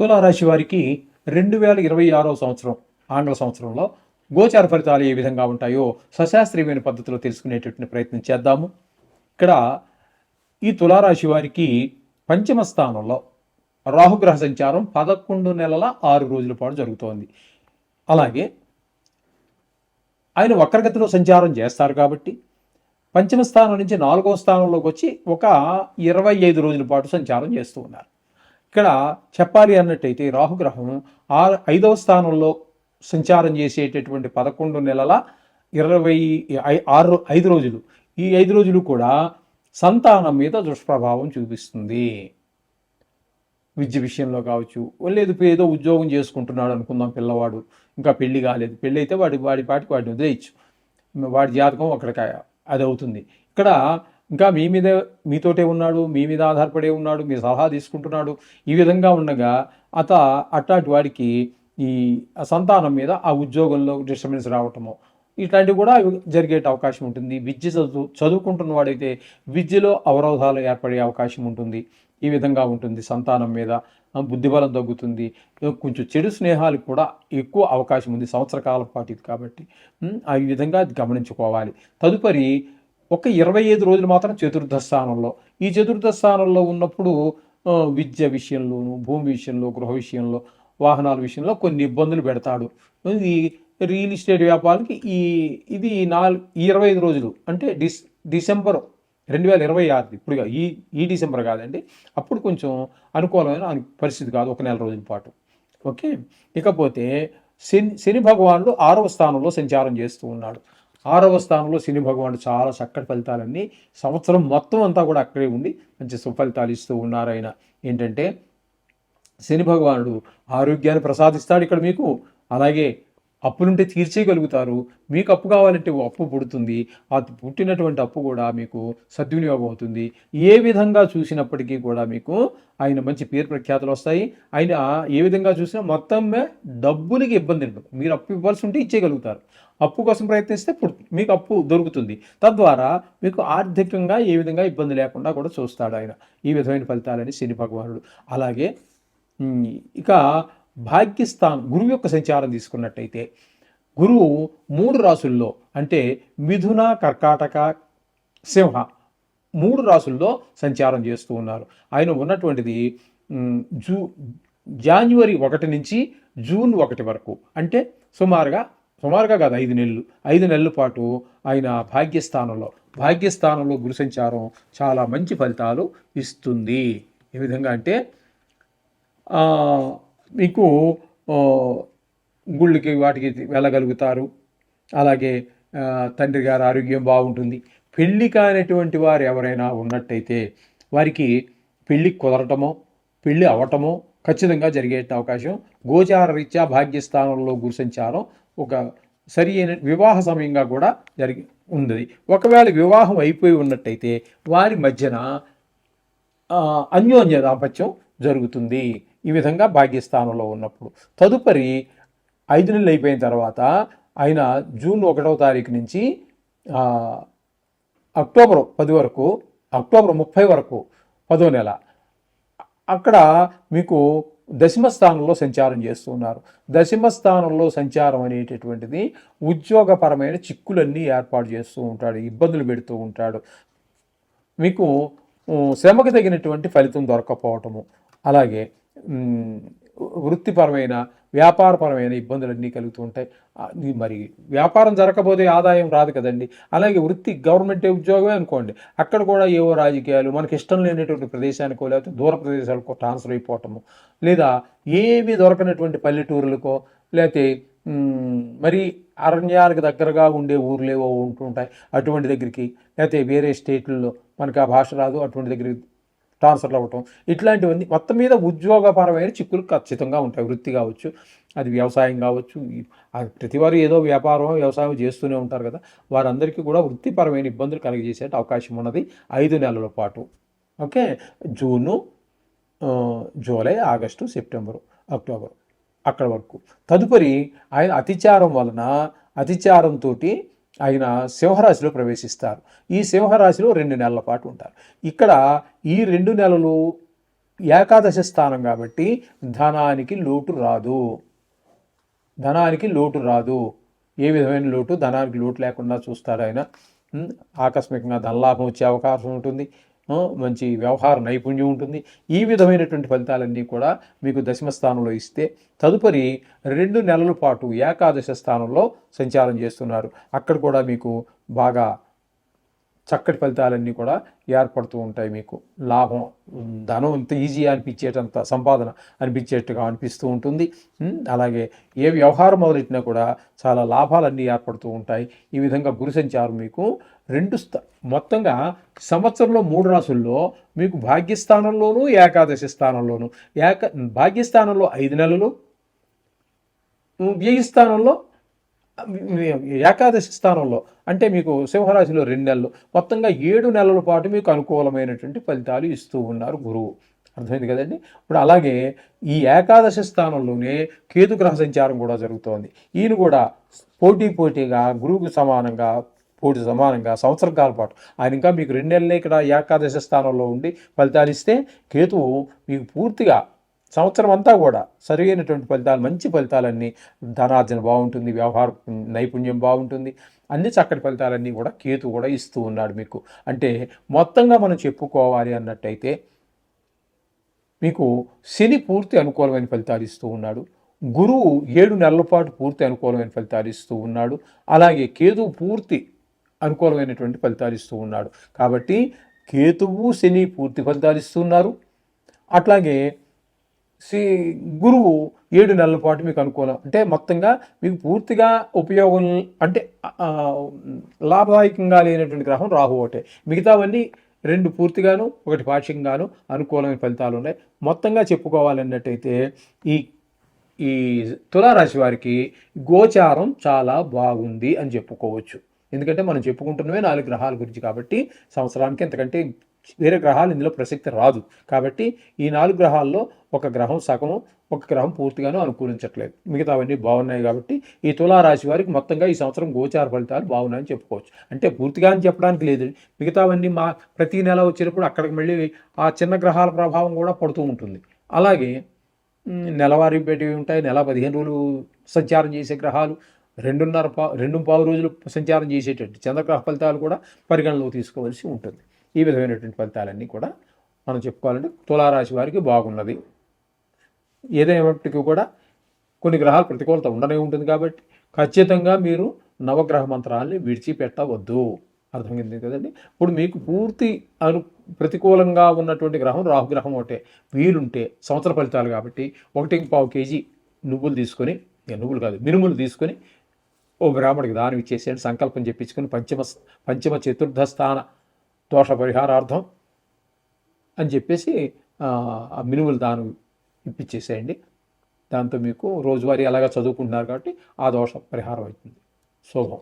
తులారాశి వారికి రెండు వేల ఇరవై ఆరో సంవత్సరం ఆంగ్ల సంవత్సరంలో గోచార ఫలితాలు ఏ విధంగా ఉంటాయో సశాస్త్రీయమైన పద్ధతిలో తెలుసుకునేటటువంటి ప్రయత్నం చేద్దాము. ఇక్కడ ఈ తులారాశి వారికి పంచమ స్థానంలో రాహుగ్రహ సంచారం పదకొండు నెలల ఆరు రోజుల పాటు జరుగుతోంది. అలాగే ఆయన వక్రగతిలో సంచారం చేస్తారు కాబట్టి పంచమ స్థానం నుంచి నాలుగవ స్థానంలోకి వచ్చి ఒక ఇరవై ఐదు రోజుల పాటు సంచారం చేస్తూ ఉన్నారు. ఇక్కడ చెప్పాలి అన్నట్టయితే రాహుగ్రహం ఆ ఐదవ స్థానంలో సంచారం చేసేటటువంటి పదకొండు నెలల ఇరవై ఐ- ఆరు ఐదు రోజులు. ఈ ఐదు రోజులు కూడా సంతానం మీద దుష్ప్రభావం చూపిస్తుంది. విద్య విషయంలో కావచ్చు లేదు ఏదో ఉద్యోగం చేసుకుంటున్నాడు అనుకుందాం పిల్లవాడు ఇంకా పెళ్ళి కాలేదు. పెళ్ళి అయితే వాడి వాడి పాటికి వాడిని వదిలేయచ్చు. వాడి జాతకం అక్కడికి అది అవుతుంది ఇక్కడ ఇంకా మీ మీద మీతోటే ఉన్నాడు మీ మీద ఆధారపడే ఉన్నాడు మీ సలహా తీసుకుంటున్నాడు ఈ విధంగా ఉండగా అత అట్లాంటి వాడికి ఈ సంతానం మీద ఆ ఉద్యోగంలో డిస్టర్బెన్స్ రావటము ఇట్లాంటివి కూడా జరిగే అవకాశం ఉంటుంది. విద్య చదువు చదువుకుంటున్న వాడైతే విద్యలో అవరోధాలు ఏర్పడే అవకాశం ఉంటుంది. ఈ విధంగా ఉంటుంది. సంతానం మీద బుద్ధిబలం తగ్గుతుంది. కొంచెం చెడు స్నేహాలకు కూడా ఎక్కువ అవకాశం ఉంది. సంవత్సర కాలం పాటు కాబట్టి. ఆ ఈ విధంగా గమనించుకోవాలి. తదుపరి ఒక ఇరవై ఐదు రోజులు మాత్రం చతుర్థ స్థానంలో. ఈ చతుర్థ స్థానంలో ఉన్నప్పుడు విద్య విషయంలోను భూమి విషయంలో గృహ విషయంలో వాహనాల విషయంలో కొన్ని ఇబ్బందులు పెడతాడు. ఇది రియల్ ఎస్టేట్ వ్యాపారానికి ఈ ఇది నాలుగు ఇరవై ఐదు రోజులు అంటే డిస్ డిసెంబర్ రెండు వేల ఇరవై ఆరు ఇప్పుడు ఈ ఈ డిసెంబర్ కాదండి. అప్పుడు కొంచెం అనుకూలమైన పరిస్థితి కాదు ఒక నెల రోజుల పాటు. ఓకే? ఇకపోతే శని శని భగవానుడు ఆరవ స్థానంలో సంచారం చేస్తూ ఉన్నాడు. ఆరవ స్థానంలో శని భగవానుడు చాలా చక్కటి ఫలితాలన్నీ సంవత్సరం మొత్తం అంతా కూడా అక్కడే ఉండి మంచి సుఫలితాలు ఇస్తూ ఉన్నారు ఆయన. ఏంటంటే శని భగవానుడు ఆరోగ్యాన్ని ప్రసాదిస్తాడు ఇక్కడ మీకు. అలాగే అప్పులుంటే తీర్చేయగలుగుతారు. మీకు అప్పు కావాలంటే ఓ అప్పు పుడుతుంది. ఆ పుట్టినటువంటి అప్పు కూడా మీకు సద్వినియోగం అవుతుంది ఏ విధంగా చూసినప్పటికీ కూడా మీకు ఆయన మంచి పేరు ప్రఖ్యాతులు వస్తాయి. ఆయన ఏ విధంగా చూసినా మొత్తం డబ్బులకి ఇబ్బంది ఉండదు. మీరు అప్పు ఇవ్వాల్సి ఉంటే ఇచ్చేయగలుగుతారు. అప్పు కోసం ప్రయత్నిస్తే పుడుతుంది. మీకు అప్పు దొరుకుతుంది. తద్వారా మీకు ఆర్థికంగా ఏ విధంగా ఇబ్బంది లేకుండా కూడా చూస్తాడు ఆయన. ఈ విధమైన ఫలితాలని శని భగవానుడు. అలాగే ఇక భాగ్యస్థానం గురువు యొక్క సంచారం తీసుకున్నట్టయితే గురువు మూడు రాసుల్లో అంటే మిథున కర్కాటక సింహ మూడు రాసుల్లో సంచారం చేస్తూ ఉన్నారు. ఆయన ఉన్నటువంటిది జూ జాన్యువరి ఒకటి నుంచి జూన్ ఒకటి వరకు అంటే సుమారుగా సుమారుగా కాదు ఐదు నెలలు ఐదు నెలల పాటు ఆయన భాగ్యస్థానంలో భాగ్యస్థానంలో గురు సంచారం చాలా మంచి ఫలితాలు ఇస్తుంది. ఏ విధంగా అంటే మీకు గుళ్ళకి వాటికి వెళ్ళగలుగుతారు. అలాగే తండ్రి గారి ఆరోగ్యం బాగుంటుంది. పెళ్ళి కానటువంటి వారు ఎవరైనా ఉన్నట్టయితే వారికి పెళ్ళి కుదరటమో పెళ్ళి అవటమో ఖచ్చితంగా జరిగే అవకాశం. గోచార రీత్యా భాగ్యస్థానంలో గురుసంచారం ఒక సరి అయిన వివాహ సమయంగా కూడా జరిగి ఉంది ఒకవేళ వివాహం అయిపోయి ఉన్నట్టయితే వారి మధ్యన అన్యోన్య దాంపత్యం జరుగుతుంది. ఈ విధంగా భాగ్యస్థానంలో ఉన్నప్పుడు. తదుపరి ఐదు నెలలు అయిపోయిన తర్వాత ఆయన జూన్ ఒకటవ తారీఖు నుంచి అక్టోబర్ పది వరకు అక్టోబర్ ముప్పై వరకు పదో నెల అక్కడ మీకు దశమ స్థానంలో సంచారం చేస్తూ ఉన్నారు దశమ స్థానంలో సంచారం అనేటటువంటిది ఉద్యోగపరమైన చిక్కులన్నీ ఏర్పాటు చేస్తూ ఉంటాడు ఇబ్బందులు పెడుతూ ఉంటాడు. మీకు శ్రమకు తగినటువంటి ఫలితం దొరకకపోవటము అలాగే వృత్తిపరమైన వ్యాపారపరమైన ఇబ్బందులన్నీ కలుగుతూ ఉంటాయి. మరి వ్యాపారం జరగకపోతే ఆదాయం రాదు కదండి. అలాగే వృత్తి గవర్నమెంట్ ఉద్యోగమే అనుకోండి. అక్కడ కూడా ఏవో రాజకీయాలు మనకి ఇష్టం లేనటువంటి ప్రదేశానికో లేకపోతే దూర ప్రదేశాలకో ట్రాన్స్ఫర్ అయిపోవటము. లేదా ఏమీ దొరకనటువంటి పల్లెటూరులకో లేకపోతే మరి అరణ్యాలకు దగ్గరగా ఉండే ఊర్లేవో ఉంటుంటాయి అటువంటి దగ్గరికి లేకపోతే వేరే స్టేట్లలో మనకు ఆ భాష రాదు. అటువంటి దగ్గరికి ట్రాన్స్ఫర్లు అవ్వటం ఇట్లాంటివన్నీ మొత్తం మీద ఉద్యోగపరమైన చిక్కులు ఖచ్చితంగా ఉంటాయి. వృత్తి కావచ్చు అది వ్యవసాయం కావచ్చు ప్రతి వారు ఏదో వ్యాపారం వ్యవసాయం చేస్తూనే ఉంటారు కదా. వారందరికీ కూడా వృత్తిపరమైన ఇబ్బందులు కలిగజేసే అవకాశం ఉన్నది ఐదు నెలల పాటు. Okay? June July August September October. అక్కడ వరకు. తదుపరి ఆయన అతిచారం వలన అతిచారంతో ఆయన సింహరాశిలో ప్రవేశిస్తారు. ఈ సింహరాశిలో రెండు నెలల పాటు ఉంటారు. ఇక్కడ ఈ రెండు నెలలు ఏకాదశి స్థానం కాబట్టి ధనానికి లోటు రాదు. ధనానికి లోటు రాదు. ఏ విధమైన లోటు? ధనానికి లోటు లేకుండా చూస్తారు ఆయన. ఆకస్మికంగా ధనలాభం వచ్చే అవకాశం ఉంటుంది. మంచి వ్యవహార నైపుణ్యం ఉంటుంది. ఈ విధమైనటువంటి ఫలితాలన్నీ కూడా మీకు దశమ స్థానంలో ఇస్తే తదుపరి రెండు నెలల పాటు ఏకాదశ స్థానంలో సంచారం చేస్తున్నారు. అక్కడ కూడా మీకు బాగా చక్కటి ఫలితాలన్నీ కూడా ఏర్పడుతూ ఉంటాయి మీకు. లాభం ధనం ఇంత ఈజీ అనిపించేటంత సంపాదన అనిపించేట్టుగా అనిపిస్తూ ఉంటుంది. అలాగే ఏ వ్యవహారం మొదలెట్టినా కూడా చాలా లాభాలన్నీ ఏర్పడుతూ ఉంటాయి. ఈ విధంగా గురు సంచారం మీకు రెండు స్థ మొత్తంగా సంవత్సరంలో మూడు రాసుల్లో మీకు భాగ్యస్థానంలోనూ ఏకాదశి స్థానంలోనూ ఏక భాగ్యస్థానంలో ఐదు నెలలు వ్యయస్థానంలో ఏకాదశి స్థానంలో అంటే మీకు సింహరాశిలో రెండు నెలలు మొత్తంగా ఏడు నెలల పాటు మీకు అనుకూలమైనటువంటి ఫలితాలు ఇస్తూ ఉన్నారు గురువు. అర్థమైంది కదండి? ఇప్పుడు అలాగే ఈ ఏకాదశి స్థానంలోనే కేతు గ్రహ సంచారం కూడా జరుగుతోంది. ఈయన కూడా పోటీ పోటీగా గురువుకు సమానంగా పోటీ సమానంగా సంవత్సరం కాల పాటు ఆయన ఇంకా మీకు రెండు నెలలే ఇక్కడ ఏకాదశి స్థానంలో ఉండి ఫలితాలు ఇస్తే కేతువు మీకు పూర్తిగా సంవత్సరం అంతా కూడా సరైనటువంటి ఫలితాలు మంచి ఫలితాలన్నీ ధనార్జన బాగుంటుంది వ్యవహార నైపుణ్యం బాగుంటుంది. అన్ని చక్కటి ఫలితాలన్నీ కూడా కేతు కూడా ఇస్తూ ఉన్నాడు మీకు. అంటే మొత్తంగా మనం చెప్పుకోవాలి అన్నట్టయితే మీకు శని పూర్తి అనుకూలమైన ఫలితాలు ఇస్తూ ఉన్నాడు. గురువు ఏడు నెలల పాటు పూర్తి అనుకూలమైన ఫలితాలు ఇస్తూ ఉన్నాడు. అలాగే కేతు పూర్తి అనుకూలమైనటువంటి ఫలితాలు ఇస్తూ ఉన్నాడు. కాబట్టి కేతువు శని పూర్తి ఫలితాలు ఇస్తున్నారు. అట్లాగే శ్రీ గురువు ఏడు నెలల పాటు మీకు అనుకూలం. అంటే మొత్తంగా మీకు పూర్తిగా ఉపయోగం అంటే లాభదాయకంగా లేనటువంటి గ్రహం రాహు ఒకటే. మిగతావన్నీ రెండు పూర్తిగాను ఒకటి పాక్షికంగాను అనుకూలమైన ఫలితాలు ఉన్నాయి. మొత్తంగా చెప్పుకోవాలన్నట్టయితే ఈ ఈ తులారాశి వారికి గోచారం చాలా బాగుంది అని చెప్పుకోవచ్చు. ఎందుకంటే మనం చెప్పుకుంటున్నవే నాలుగు గ్రహాల గురించి కాబట్టి సంవత్సరానికి ఎంతకంటే వేరే గ్రహాలు ఇందులో ప్రసక్తి రాదు. కాబట్టి ఈ నాలుగు గ్రహాల్లో ఒక గ్రహం సగము ఒక గ్రహం పూర్తిగాను అనుకూలించట్లేదు. మిగతావన్నీ బాగున్నాయి కాబట్టి ఈ తులారాశి వారికి మొత్తంగా ఈ సంవత్సరం గోచార ఫలితాలు బాగున్నాయని చెప్పుకోవచ్చు. అంటే పూర్తిగా అని చెప్పడానికి లేదు. మిగతావన్నీ మా ప్రతి నెల వచ్చినప్పుడు అక్కడికి మళ్ళీ ఆ చిన్న గ్రహాల ప్రభావం కూడా పడుతూ ఉంటుంది. అలాగే నెలవారీ పెట్టివి ఉంటాయి. నెల పదిహేను రోజులు సంచారం చేసే గ్రహాలు రెండున్నర పా రెండు పావు రోజులు సంచారం చేసేటట్టు చంద్రగ్రహ ఫలితాలు కూడా పరిగణలోకి తీసుకోవాల్సి ఉంటుంది. ఈ విధమైనటువంటి ఫలితాలన్నీ కూడా మనం చెప్పుకోవాలంటే తులారాశి వారికి బాగున్నది. ఏదైనప్పటికీ కూడా కొన్ని గ్రహాలు ప్రతికూలత ఉండనే ఉంటుంది కాబట్టి ఖచ్చితంగా మీరు నవగ్రహ మంత్రాల్ని విడిచిపెట్టవద్దు. అర్థమైంది కదండి? ఇప్పుడు మీకు పూర్తి అను ప్రతికూలంగా ఉన్నటువంటి గ్రహం రాహుగ్రహం ఒకటే. వీలుంటే సంవత్సర ఫలితాలు కాబట్టి ఒకటి పావు కేజీ నువ్వులు తీసుకొని నువ్వులు కాదు మినుములు తీసుకొని ఓ బ్రాహ్మడికి దానం ఇచ్చేసేయండి. సంకల్పం చెప్పించుకొని పంచమ పంచమ చతుర్థ స్థాన దోష పరిహారార్థం అని చెప్పేసి ఆ మినుములు దానం ఇప్పించేసేయండి దాంతో మీకు రోజువారీ అలాగా చదువుకుంటున్నారు కాబట్టి ఆ దోష పరిహారం అవుతుంది. శుభం.